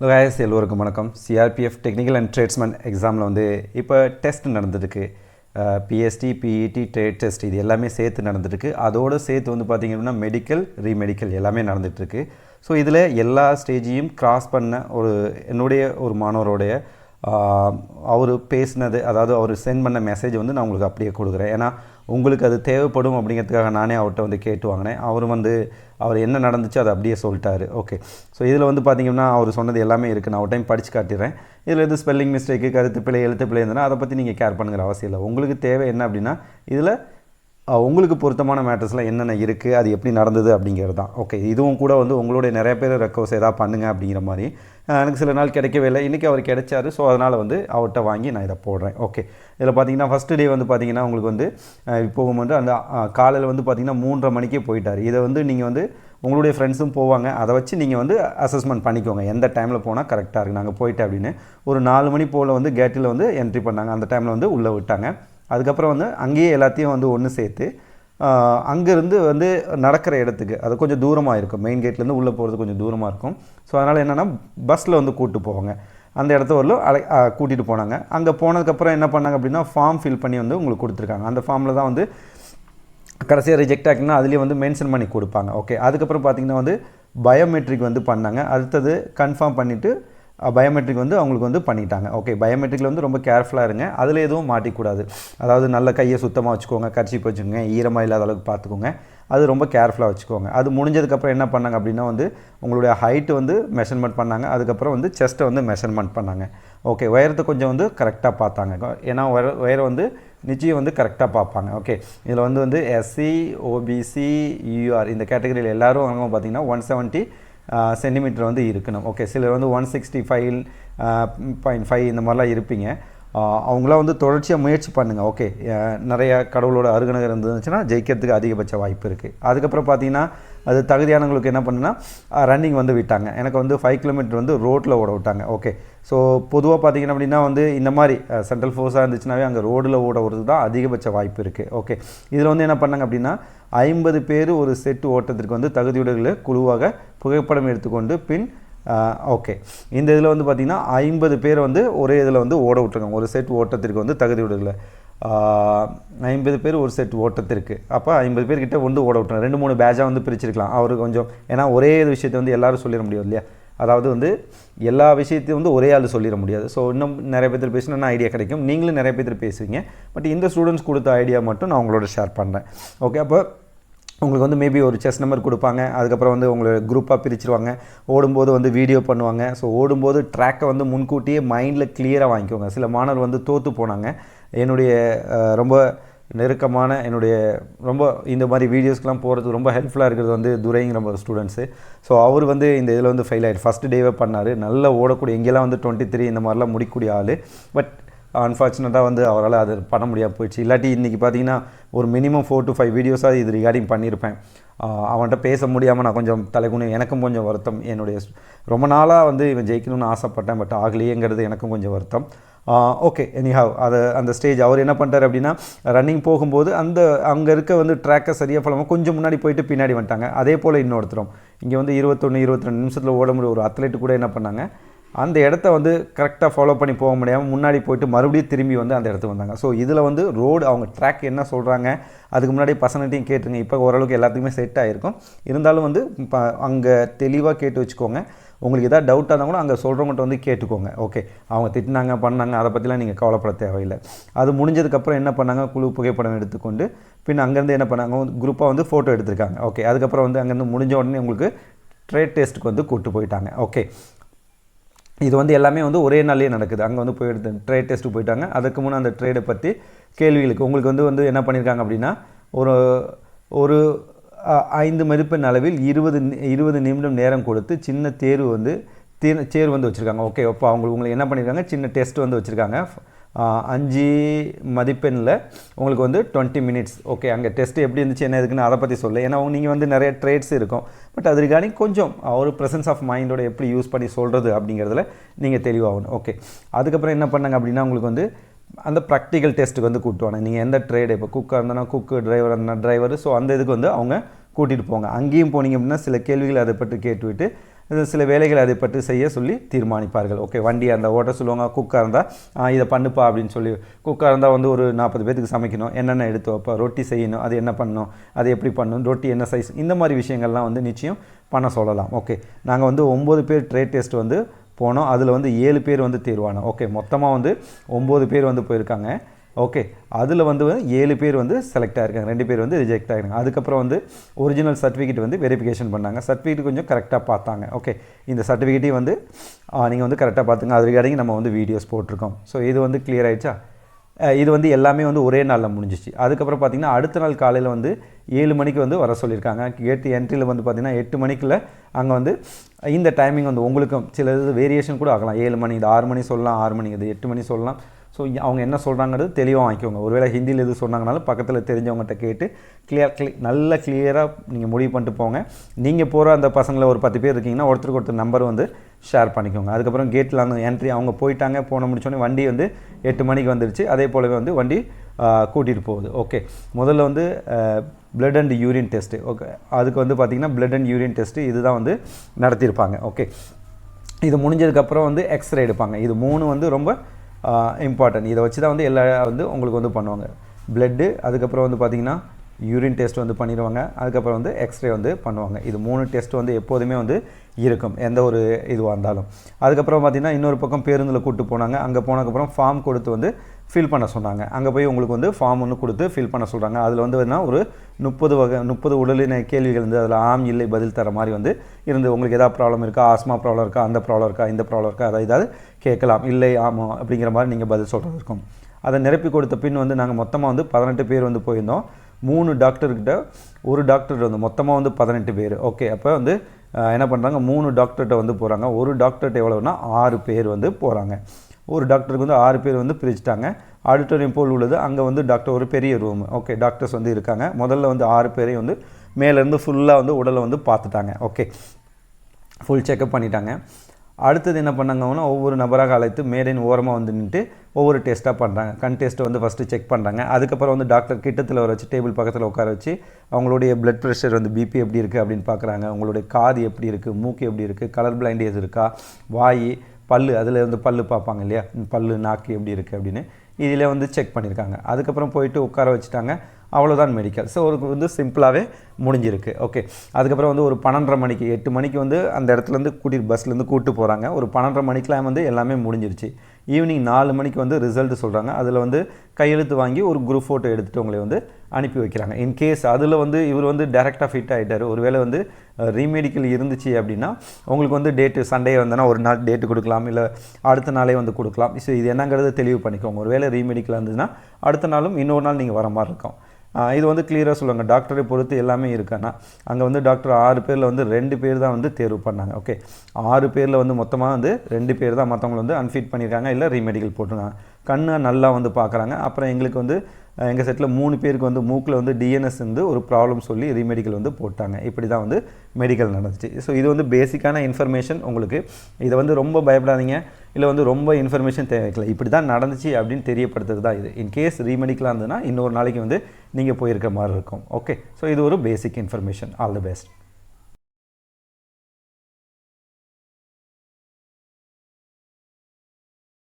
Guys எல்லோருக்கும் வணக்கம். CRPF technical and tradesman எக்ஸாமில் வந்து இப்போ டெஸ்ட் நடந்துருக்கு பிஎஸ்டி பிஇடி ட்ரேட் டெஸ்ட் இது எல்லாமே சேர்த்து நடந்துருக்கு அதோடு சேர்த்து வந்து பார்த்திங்க அப்படின்னா மெடிக்கல் ரீமெடிக்கல் எல்லாமே நடந்துகிட்ருக்கு ஸோ இதில் எல்லா ஸ்டேஜையும் கிராஸ் பண்ண ஒரு என்னுடைய ஒரு மாணவருடைய அவர் பேசினது அதாவது அவர் சென்ட் பண்ண மெசேஜ் வந்து நான் உங்களுக்கு அப்படியே கொடுக்குறேன். ஏன்னா உங்களுக்கு அது தேவைப்படும் அப்படிங்கிறதுக்காக நானே அவர்கிட்ட வந்து கேட்டு வாங்கினேன். அவர் வந்து அவர் என்ன நடந்துச்சு அதை அப்படியே சொல்லிட்டாரு. ஓகே ஸோ இதில் வந்து பார்த்தீங்கன்னா அவர் சொன்னது எல்லாமே இருக்குது நான் ஒரு டைம் படித்து காட்டிடுறேன். இதில் எது ஸ்பெல்லிங் மிஸ்டேக்கு கருத்து பிழை எழுத்து பிழை இருந்ததுன்னா அதை பற்றி நீங்கள் கேர் பண்ணுங்கிற அவசியம் இல்லை. உங்களுக்கு தேவை என்ன அப்படின்னா இதில் உங்களுக்கு பொருத்தமான மேட்டர்ஸ்லாம் என்னென்ன இருக்குது அது எப்படி நடந்தது அப்படிங்கிறது தான். ஓகே இதுவும் கூட வந்து உங்களுடைய நிறைய பேர் ரெக்வஸ்ட் எதாவது பண்ணுங்க அப்படிங்கிற மாதிரி. எனக்கு சில நாள் கிடைக்கவே இல்லை. இன்றைக்கி அவர் கிடைச்சாரு. ஸோ அதனால் வந்து அவர்கிட்ட வாங்கி நான் இதை போடுறேன். ஓகே இதில் பார்த்தீங்கன்னா ஃபஸ்ட்டு டே வந்து பார்த்தீங்கன்னா உங்களுக்கு வந்து இப்போவும் இப்போ வந்து அந்த காலையில் வந்து பார்த்தீங்கன்னா மூன்றரை மணிக்கே போயிட்டார். இதை வந்து நீங்கள் வந்து உங்களுடைய ஃப்ரெண்ட்ஸும் போவாங்க. அதை வச்சு நீங்கள் வந்து அசஸ்மெண்ட் பண்ணிக்கோங்க. எந்த டைமில் போனால் கரெக்டாக இருக்குது நாங்கள் போயிட்டேன் அப்படின்னு. ஒரு நாலு மணி போல் வந்து கேட்டில் வந்து என்ட்ரி பண்ணாங்க. அந்த டைமில் வந்து உள்ளே விட்டாங்க. அதுக்கப்புறம் வந்து அங்கேயே எல்லாத்தையும் வந்து ஒன்று சேர்த்து அங்கேருந்து வந்து நடக்கிற இடத்துக்கு அது கொஞ்சம் தூரமாக இருக்கும். மெயின் கேட்லேருந்து உள்ளே போகிறது கொஞ்சம் தூரமாக இருக்கும். ஸோ அதனால் என்னென்னா பஸ்ஸில் வந்து கூப்பிட்டு போவாங்க. அந்த இடத்த வரலும் அழை கூட்டிகிட்டு போனாங்க. அங்கே போனதுக்கப்புறம் என்ன பண்ணாங்க அப்படின்னா ஃபார்ம் ஃபில் பண்ணி வந்து உங்களுக்கு கொடுத்துருக்காங்க. அந்த ஃபார்மில் தான் வந்து கடைசியாக ரிஜெக்ட் ஆகினா அதுலேயே வந்து மென்ஷன் பண்ணி கொடுப்பாங்க. ஓகே அதுக்கப்புறம் பார்த்திங்கன்னா வந்து பயோமெட்ரிக் வந்து பண்ணாங்க. அடுத்தது கன்ஃபார்ம் பண்ணிவிட்டு பயோமெட்ரிக் வந்து அவங்களுக்கு வந்து பண்ணிட்டாங்க. ஓகே பயோமெட்ரிக்கில் வந்து ரொம்ப கேர்ஃபுல்லாக இருங்க. அதில் எதுவும் மாட்டிக்கூடாது. அதாவது நல்ல கையை சுத்தமாக வச்சுக்கோங்க கரிச்சி வச்சுக்கோங்க ஈரமாக இல்லாத அளவுக்கு பார்த்துக்கோங்க. அது ரொம்ப கேர்ஃபுல்லாக வச்சுக்கோங்க. அது முடிஞ்சதுக்கப்புறம் என்ன பண்ணாங்க அப்படின்னா வந்து உங்களுடைய ஹைட்டு வந்து மெஷர்மெண்ட் பண்ணாங்க. அதுக்கப்புறம் வந்து செஸ்ட்டை வந்து மெஷர்மெண்ட் பண்ணாங்க. ஓகே உயரத்தை கொஞ்சம் வந்து கரெக்டாக பார்த்தாங்க. ஏன்னா உயர உயரம் வந்து நிச்சயம் வந்து கரெக்டாக பார்ப்பாங்க. ஓகே இதில் வந்து வந்து எஸ்சி ஓபிசி யூஆர் இந்த கேட்டகரியில் எல்லோரும் அவங்க பார்த்தீங்கன்னா ஒன் செவன்ட்டி சென்டிமீட்டர் வந்து இருக்கணும். ஓகே சிலர் வந்து one sixty five point five இந்த மாதிரிலாம் இருப்பீங்க. அவங்களாம் வந்து தொடர்ச்சியாக முயற்சி பண்ணுங்கள் ஓகே. நிறைய கடவுளோட அருகணகர் இருந்துச்சுன்னா ஜெயிக்கிறதுக்கு அதிகபட்ச வாய்ப்பு இருக்குது அதுக்கப்புறம் பார்த்தீங்கன்னா அது தகுதியானவங்களுக்கு என்ன பண்ணுன்னா ரன்னிங் வந்து விட்டாங்க. எனக்கு வந்து ஃபைவ் கிலோமீட்டர் வந்து ரோட்டில் ஓட விட்டாங்க. ஓகே. ஸோ பொதுவாக பார்த்தீங்கன்னா அப்படின்னா வந்து இந்த மாதிரி சென்ட்ரல் ஃபோர்ஸாக இருந்துச்சுனாவே அங்கே ரோடில் ஓட விடுறது தான் அதிகபட்ச வாய்ப்பு இருக்குது ஓகே. இதில் வந்து என்ன பண்ணாங்க அப்படின்னா ஐம்பது பேர் ஒரு செட்டு ஓட்டத்திற்கு வந்து தகுதியுடைய குழுவாக புகைப்படம் எடுத்துக்கொண்டு பின் ஓகே. இந்த இதில் வந்து பார்த்திங்கன்னா ஐம்பது பேர் வந்து ஒரே இதில் வந்து ஓட விட்டுருக்காங்க. ஒரு செட் ஓட்டத்திற்கு வந்து தகுதி விடுதலை ஐம்பது பேர் ஒரு செட் ஓட்டத்திற்கு. அப்போ ஐம்பது பேர்கிட்ட வந்து ஓட விட்டுருங்க. ரெண்டு மூணு பேட்சாக வந்து பிரிச்சிருக்கலாம். அவருக்கு கொஞ்சம் ஏன்னா ஒரே விஷயத்தை வந்து எல்லோரும் சொல்லிட முடியாது இல்லையா? அதாவது வந்து எல்லா விஷயத்தையும் வந்து ஒரே ஆள் சொல்லிட முடியாது. ஸோ இன்னும் நிறைய பேர் பேசினா ஐடியா கிடைக்கும். நீங்களும் நிறைய பேர் பேசுவீங்க. பட் இந்த ஸ்டூடெண்ட்ஸ் கொடுத்த ஐடியா மட்டும் நான் உங்களோட ஷேர் பண்ணுறேன் ஓகே அப்போ உங்களுக்கு வந்து மேபி ஒரு செஸ் நம்பர் கொடுப்பாங்க. அதுக்கப்புறம் வந்து உங்களை குரூப்பாக பிரிச்சிருவாங்க. ஓடும்போது வந்து வீடியோ பண்ணுவாங்க. ஸோ ஓடும்போது ட்ராக்கை வந்து முன்கூட்டியே மைண்டில் கிளியராக வாங்கிக்கோங்க. சில மாணவர் வந்து தோற்று போனாங்க. என்னுடைய ரொம்ப நெருக்கமான என்னுடைய ரொம்ப இந்த மாதிரி வீடியோஸ்க்கெலாம் போகிறதுக்கு ரொம்ப ஹெல்ப்ஃபுல்லாக இருக்கிறது வந்து துரைங்கிற ஒரு ஸ்டூடெண்ட்ஸு ஸோ அவர் வந்து இந்த இதில் வந்து ஃபெயில் ஆகிட்டு ஃபஸ்ட் டேவே பண்ணார். நல்லா ஓடக்கூடிய எங்கெல்லாம் வந்து டுவெண்ட்டி த்ரீ இந்த மாதிரிலாம் முடிக்கக்கூடிய ஆள். பட் அன்ஃபார்ச்சுனேட்டாக வந்து அவரால் அது பண்ண முடியாமல் போயிடுச்சு. இல்லாட்டி இன்றைக்கி பார்த்தீங்கன்னா ஒரு மினிமம் ஃபோர் டு ஃபைவ் வீடியோஸாக இது ரிகார்டிங் பண்ணியிருப்பேன். அவன்கிட்ட பேச முடியாமல் நான் கொஞ்சம் தலைகுனி எனக்கும் கொஞ்சம் வருத்தம். என்னுடைய ரொம்ப நாளாக வந்து இவன் ஜெயிக்கணும்னு ஆசைப்பட்டேன் பட் ஆகலையேங்கிறது எனக்கும் கொஞ்சம் வருத்தம். ஓகே எனிஹாவ் அது அந்த ஸ்டேஜ் அவர் என்ன பண்ணிட்டார் அப்படின்னா ரன்னிங் போகும்போது அந்த அங்கே இருக்க வந்து ட்ராக்கை சரியாக போகாமல் கொஞ்சம் முன்னாடி போயிட்டு பின்னாடி வந்துட்டாங்க. அதே போல் இன்னொருத்தரும். இங்கே வந்து இருபத்தொன்று இருபத்தி ரெண்டு நிமிஷத்தில் ஓட முடிய ஒரு அத்லெட்டு கூட என்ன பண்ணாங்க அந்த இடத்த வந்து கரெக்டாக ஃபாலோ பண்ணி போக முடியாமல் முன்னாடி போயிட்டு மறுபடியும் திரும்பி வந்து அந்த இடத்துக்கு வந்தாங்க. ஸோ இதில் வந்து ரோடு அவங்க ட்ராக் என்ன சொல்கிறாங்க அதுக்கு முன்னாடி பசங்கள்ட்டையும் கேட்டுருங்க. இப்போ ஓரளவுக்கு எல்லாத்துக்குமே செட் ஆகிருக்கும் இருந்தாலும் வந்து இப்போ அங்கே தெளிவாக கேட்டு வச்சுக்கோங்க. உங்களுக்கு எதாவது டவுட்டாக இருந்தால் கூட அங்கே சொல்கிறவங்கள்ட்ட வந்து கேட்டுக்கோங்க. ஓகே அவங்க திட்டினாங்க பண்ணாங்க அதை பற்றிலாம் நீங்கள் கவலைப்பட தேவையில்லை. அது முடிஞ்சதுக்கப்புறம் என்ன பண்ணாங்க? குழு புகைப்படம் எடுத்துக்கொண்டு பின் அங்கேருந்து என்ன பண்ணாங்க? குரூப்பாக வந்து ஃபோட்டோ எடுத்திருக்காங்க. ஓகே அதுக்கப்புறம் வந்து அங்கேருந்து முடிஞ்ச உடனே உங்களுக்கு ட்ரேட் டெஸ்ட்டுக்கு வந்து கூப்பிட்டு போயிட்டாங்க. ஓகே இது வந்து எல்லாமே வந்து ஒரே நாள்லேயே நடக்குது. அங்கே வந்து போய் எடுத்து ட்ரேட் டெஸ்ட்டு போயிட்டாங்க. அதுக்கு முன்னே அந்த ட்ரேடை பற்றி கேள்விகளுக்கு உங்களுக்கு வந்து வந்து என்ன பண்ணியிருக்காங்க அப்படின்னா ஒரு ஒரு ஐந்து மதிப்பெண் அளவில் இருபது இருபது நிமிடம் நேரம் கொடுத்து சின்ன தேர்வு வந்து தேர் தேர்வு வந்து வச்சுருக்காங்க. ஓகே அப்போ அவங்களுக்கு உங்களுக்கு என்ன பண்ணியிருக்காங்க சின்ன டெஸ்ட் வந்து வச்சுருக்காங்க. அஞ்சு மதிப்பெண்ணில் உங்களுக்கு வந்து டுவெண்ட்டி மினிட்ஸ் ஓகே அங்கே டெஸ்ட் எப்படி இருந்துச்சு என்ன இருக்குன்னு அதை பற்றி சொல்ல. ஏன்னா நீங்கள் வந்து நிறைய ட்ரேட்ஸ் இருக்கும். பட் அது ரிகார்டிங் கொஞ்சம் ஒரு ப்ரெசன்ஸ் ஆஃப் மைண்டோட எப்படி யூஸ் பண்ணி சொல்கிறது அப்படிங்கிறதுல நீங்கள் தெளிவாகணும். ஓகே அதுக்கப்புறம் என்ன பண்ணாங்க அப்படின்னா உங்களுக்கு வந்து அந்த ப்ராக்டிக்கல் டெஸ்ட்டுக்கு வந்து கூப்பிட்டு நீங்கள் எந்த ட்ரேடு இப்போ குக்காக இருந்தனா குக்கு டிரைவர் இருந்தால் டிரைவர் ஸோ அந்த இதுக்கு வந்து அவங்க கூட்டிகிட்டு போங்க. அங்கேயும் போனீங்க அப்படின்னா சில கேள்விகள் அதை பற்றி கேட்டுவிட்டு சில வேலைகளை அதை பற்றி செய்ய சொல்லி தீர்மானிப்பார்கள். ஓகே வண்டியாக இருந்தால் ஓட்ட சொல்லுவாங்க குக்காக இருந்தால் இதை பண்ணுப்பா அப்படின்னு சொல்லி. குக்காக இருந்தால் வந்து ஒரு நாற்பது பேத்துக்கு சமைக்கணும். என்னென்ன எடுத்து வைப்பா? ரொட்டி செய்யணும். அது என்ன பண்ணணும்? அது எப்படி பண்ணணும்? ரொட்டி என்ன சைஸ் இந்த மாதிரி விஷயங்கள்லாம் வந்து நிச்சயம் பண்ண சொல்லலாம். ஓகே நாங்கள் வந்து ஒம்பது பேர் ட்ரேட் டெஸ்ட் வந்து போனோம். அதில் வந்து ஏழு பேர் வந்து தேர்வானோம். ஓகே மொத்தமாக வந்து ஒம்பது பேர் வந்து போயிருக்காங்க. ஓகே அதில் வந்து ஏழு பேர் வந்து செலக்ட் ஆகிருக்காங்க ரெண்டு பேர் வந்து ரிஜெக்ட் ஆகிருக்காங்க அதுக்கப்புறம் வந்து ஒரிஜினல் சர்டிஃபிகேட் வந்து வெரிஃபிகேஷன் பண்ணாங்க. சர்டிஃபிகேட் கொஞ்சம் கரெக்டாக பார்த்தாங்க. ஓகே இந்த சர்டிஃபிகேட்டையும் வந்து நீங்கள் வந்து கரெக்டாக பார்த்துங்க. அது ரிகார்டிங் நம்ம வந்து வீடியோஸ் போட்டிருக்கோம். ஸோ இது வந்து கிளியர் ஆகிடுச்சா இது வந்து எல்லாமே வந்து ஒரே நாளில் முடிஞ்சிச்சு. அதுக்கப்புறம் பார்த்தீங்கன்னா அடுத்த நாள் காலையில் வந்து ஏழு மணிக்கு வந்து வர சொல்லியிருக்காங்க. கேட்டு என்ட்ரியில் வந்து பார்த்திங்கன்னா எட்டு மணிக்குள்ள அங்கே வந்து இந்த டைமிங் வந்து உங்களுக்கும் சில இது வேரியேஷன் கூட ஆகலாம். ஏழு மணி இது ஆறு மணி சொல்லலாம் ஆறு மணி இது எட்டு மணி சொல்லலாம். ஸோ அவங்க என்ன சொல்கிறாங்கிறது தெளிவாக வாங்கிக்கோங்க. ஒருவேளை ஹிந்தியில் எது சொன்னாங்கனாலும் பக்கத்தில் தெரிஞ்சவங்ககிட்ட கேட்டு கிளியர் கிளி நல்ல கிளியராக நீங்கள் முடிவு பண்ணிட்டு போங்க. நீங்கள் போகிற அந்த பசங்களை ஒரு பத்து பேர் இருக்கீங்கன்னா ஒருத்தருக்கு ஒருத்தர் நம்பர் வந்து ஷேர் பண்ணிக்கோங்க. அதுக்கப்புறம் கேட்டில் அந்த என்ட்ரி அவங்க போயிட்டாங்க போன முடிச்சோடனே வண்டி வந்து எட்டு மணிக்கு வந்துருச்சு. அதே போலவே வந்து வண்டி கூட்டிகிட்டு போகுது. ஓகே முதல்ல வந்து blood and urine test okay அதுக்கு வந்து பார்த்திங்கன்னா பிளட் அண்ட் யூரின் டெஸ்ட்டு இதுதான் வந்து நடத்தியிருப்பாங்க ஓகே இது முடிஞ்சதுக்கப்புறம் வந்து எக்ஸ்ரே எடுப்பாங்க. இது மூணு வந்து ரொம்ப இம்பார்ட்டன்ட் இதை வச்சு தான் வந்து எல்லா வந்து உங்களுக்கு வந்து பண்ணுவாங்க. பிளட்டு அதுக்கப்புறம் வந்து பார்த்திங்கன்னா யூரின் டெஸ்ட் வந்து பண்ணிடுவாங்க. அதுக்கப்புறம் வந்து எக்ஸ்ரே வந்து பண்ணுவாங்க. இது மூணு டெஸ்ட் வந்து எப்போதுமே வந்து இருக்கும். எந்த ஒரு இதுவாக இருந்தாலும். அதுக்கப்புறம் பார்த்திங்கன்னா இன்னொரு பக்கம் பேருந்தில் கூப்பிட்டு போனாங்க. அங்கே போனதுக்கப்புறம் ஃபார்ம் கொடுத்து வந்து ஃபில் பண்ண சொன்னாங்க. அங்கே போய் உங்களுக்கு வந்து ஃபார்ம் ஒன்று கொடுத்து ஃபில் பண்ண சொல்கிறாங்க அதில் வந்து என்ன ஒரு முப்பது வகை முப்பது உடலின கேள்விகள் இருந்து அதில் ஆம் இல்லை பதில் தர மாதிரி வந்து இருந்து உங்களுக்கு எதாவது ப்ராப்ளம் இருக்கா? ஆஸ்மா ப்ராப்ளம் இருக்கா? அந்த ப்ராப்ளம் இருக்கா? இந்த ப்ராப்ளம் இருக்கா? அதை ஏதாவது கேட்கலாம். இல்லை ஆமாம் அப்படிங்கிற மாதிரி நீங்கள் பதில் சொல்கிறது இருக்கும். அதை நிரப்பி கொடுத்த பின் வந்து நாங்கள் மொத்தமாக வந்து பதினெட்டு பேர் வந்து போயிருந்தோம். மூணு டாக்டர்கிட்ட ஒரு டாக்டர் வந்து மொத்தமாக வந்து பதினெட்டு பேர். ஓகே அப்போ வந்து என்ன பண்ணுறாங்க மூணு டாக்டர்கிட்ட வந்து போகிறாங்க ஒரு டாக்டர்கிட்ட எவ்வளோன்னா ஆறு பேர் வந்து போகிறாங்க ஒரு டாக்டருக்கு வந்து ஆறு பேர் வந்து பிரிச்சுட்டாங்க. ஆடிட்டோரியம் போல் உள்ளது. அங்கே வந்து டாக்டர் ஒரு பெரிய ரூம் ஓகே டாக்டர்ஸ் வந்து இருக்காங்க. முதல்ல வந்து ஆறு பேரையும் வந்து மேலேருந்து ஃபுல்லாக வந்து உடலை வந்து பார்த்துட்டாங்க. ஓகே ஃபுல் செக்கப் பண்ணிட்டாங்க. அடுத்தது என்ன பண்ணாங்கன்னா ஒவ்வொரு நபராக அழைத்து மேடையின் ஓரமாக வந்து நின்றுட்டு ஒவ்வொரு டெஸ்ட்டாக பண்ணுறாங்க கண் டெஸ்ட்டை வந்து ஃபஸ்ட்டு செக் பண்ணுறாங்க அதுக்கப்புறம் வந்து டாக்டர் கிட்டத்தில் வர வச்சு டேபிள் பக்கத்தில் உட்கார வச்சு அவங்களுடைய பிளட் ப்ரெஷர் வந்து பிபி எப்படி இருக்குது அப்படின்னு பார்க்குறாங்க. அவங்களுடைய காது எப்படி இருக்குது மூக்கு எப்படி இருக்குது கலர் பிளைண்டேஜ் இருக்கா? வாய் பல்லு அதில் வந்து பல்லு பார்ப்பாங்க இல்லையா? பல் நாக்கு எப்படி இருக்குது அப்படின்னு. இதில் வந்து செக் பண்ணியிருக்காங்க. அதுக்கப்புறம் போயிட்டு உட்கார வச்சுட்டாங்க. அவ்வளோதான் மெடிக்கல் ஸோ ஒரு வந்து சிம்பிளாகவே முடிஞ்சிருக்கு. ஓகே அதுக்கப்புறம் வந்து ஒரு பன்னெண்டரை மணிக்கு எட்டு மணிக்கு வந்து அந்த இடத்துலேருந்து கூட்டிட்டு பஸ்லேருந்து கூப்பிட்டு போகிறாங்க ஒரு பன்னெண்டரை மணிக்கெலாம் வந்து எல்லாமே முடிஞ்சிருச்சு. ஈவினிங் நாலு மணிக்கு வந்து ரிசல்ட் சொல்கிறாங்க அதில் வந்து கையெழுத்து வாங்கி ஒரு குரூப் ஃபோட்டோ எடுத்துகிட்டு உங்களை வந்து அனுப்பி வைக்கிறாங்க. இன்கேஸ் அதில் வந்து இவர் வந்து டேரெக்டாக ஃபிட் ஆகிட்டார் ஒருவேளை வந்து ரீமெடிக்கல் இருந்துச்சு அப்படின்னா உங்களுக்கு வந்து டேட்டு சண்டே வந்தோன்னா ஒரு நாள் டேட்டு கொடுக்கலாம். இல்லை அடுத்த நாளே வந்து கொடுக்கலாம். ஸோ இது என்னங்கிறத தெளிவு பண்ணிக்கோங்க. ஒருவேளை ரீமெடிக்கல் இருந்ததுன்னா அடுத்த நாளும் இன்னொரு நாள் நீங்கள் வர மாதிரி இருக்கும். இது வந்து கிளியராக சொல்லுவாங்க டாக்டரை பொறுத்து எல்லாமே இருக்கானா அங்கே வந்து டாக்டர் ஆறு பேரில் வந்து ரெண்டு பேர் தான் வந்து தேர்வு பண்ணாங்க. ஓகே ஆறு பேரில் வந்து மொத்தமாக வந்து ரெண்டு பேர் தான் மற்றவங்களை வந்து அன்ஃபிட் பண்ணியிருக்காங்க இல்லை ரீமெடிக்கல் போட்டிருக்காங்க. கண்ணை நல்லா வந்து பார்க்குறாங்க அப்புறம் எங்களுக்கு வந்து எங்கள் செட்டில் மூணு பேருக்கு வந்து மூக்கில் வந்து டிஎன்எஸ் வந்து ஒரு ப்ராப்ளம் சொல்லி ரீமெடிக்கல் வந்து போட்டாங்க. இப்படி தான் வந்து மெடிக்கல் நடந்துச்சு. ஸோ இது வந்து பேசிக்கான இன்ஃபர்மேஷன் உங்களுக்கு. இதை வந்து ரொம்ப பயப்படாதீங்க. இல்லை வந்து ரொம்ப இன்ஃபர்மேஷன் தேவைக்கல இப்படி தான் நடந்துச்சு அப்படின்னு தெரியப்படுத்துறது தான் இது இன்கேஸ் ரீமெடிக்கலாக இருந்ததுன்னா இன்னொரு நாளைக்கு வந்து நீங்கள் போயிருக்க மாதிரி இருக்கும். ஓகே ஸோ இது ஒரு basic information all the best